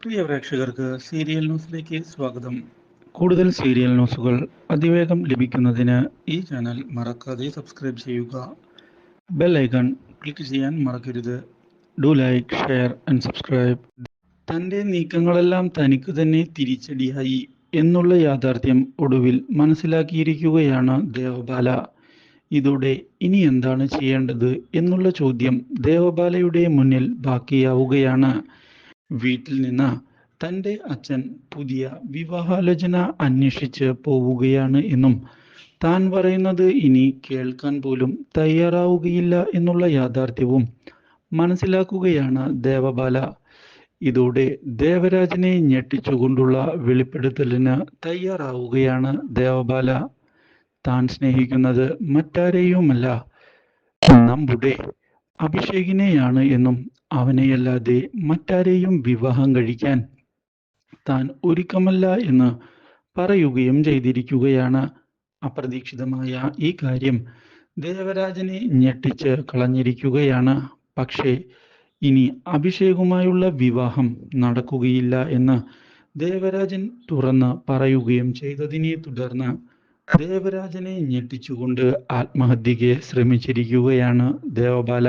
പ്രിയ പ്രേക്ഷകർക്ക് സീരിയൽ ന്യൂസിലേക്ക് സ്വാഗതം. കൂടുതൽ സീരിയൽ ന്യൂസുകൾ അതിവേഗം ലഭിക്കുന്നതിന് ഈ ചാനൽ മറക്കാതെ സബ്സ്ക്രൈബ് ചെയ്യുക. ബെൽ ഐക്കൺ ക്ലിക്ക് ചെയ്യാൻ മറക്കരുത്. Do like share and subscribe. തന്റെ നീക്കങ്ങളെല്ലാം തനിക്ക് തന്നെ തിരിച്ചടിയായി എന്നുള്ള യാഥാർത്ഥ്യം ഒടുവിൽ മനസ്സിലാക്കിയിരിക്കുകയാണ് ദേവബാല. ഇതോടെ ഇനി എന്താണ് ചെയ്യേണ്ടത് എന്നുള്ള ചോദ്യം ദേവബാലയുടെ മുന്നിൽ ബാക്കിയാവുകയാണ്. വീട്ടിൽ നിന്ന് തന്റെ അച്ഛൻ പുതിയ വിവാഹാലോചന അന്വേഷിച്ച് പോവുകയാണ് എന്നും താൻ പറയുന്നത് ഇനി കേൾക്കാൻ പോലും തയ്യാറാവുകയില്ല എന്നുള്ള യാഥാർത്ഥ്യവും മനസ്സിലാക്കുകയാണ് ദേവബാല. ഇതോടെ ദേവരാജനെ ഞെട്ടിച്ചുകൊണ്ടുള്ള വെളിപ്പെടുത്തലിന് തയ്യാറാവുകയാണ് ദേവബാല. താൻ സ്നേഹിക്കുന്നത് മറ്റാരെയുമല്ല നമ്മുടെ അഭിഷേകിനെയാണ് എന്നും അവനെയല്ലാതെ മറ്റാരെയും വിവാഹം കഴിക്കാൻ താൻ ഒരുക്കമല്ല എന്ന് പറയുകയും ചെയ്തിരിക്കുകയാണ്. അപ്രതീക്ഷിതമായ ഈ കാര്യം ദേവരാജനെ ഞെട്ടിച്ച് കളഞ്ഞിരിക്കുകയാണ്. പക്ഷേ ഇനി അഭിഷേകുമായുള്ള വിവാഹം നടക്കുകയില്ല എന്ന് ദേവരാജൻ തുറന്ന് പറയുകയും ചെയ്തതിനെ തുടർന്ന് ദേവരാജനെ ഞെട്ടിച്ചുകൊണ്ട് ആത്മഹത്യയ്ക്ക് ശ്രമിച്ചിരിക്കുകയാണ് Devabala.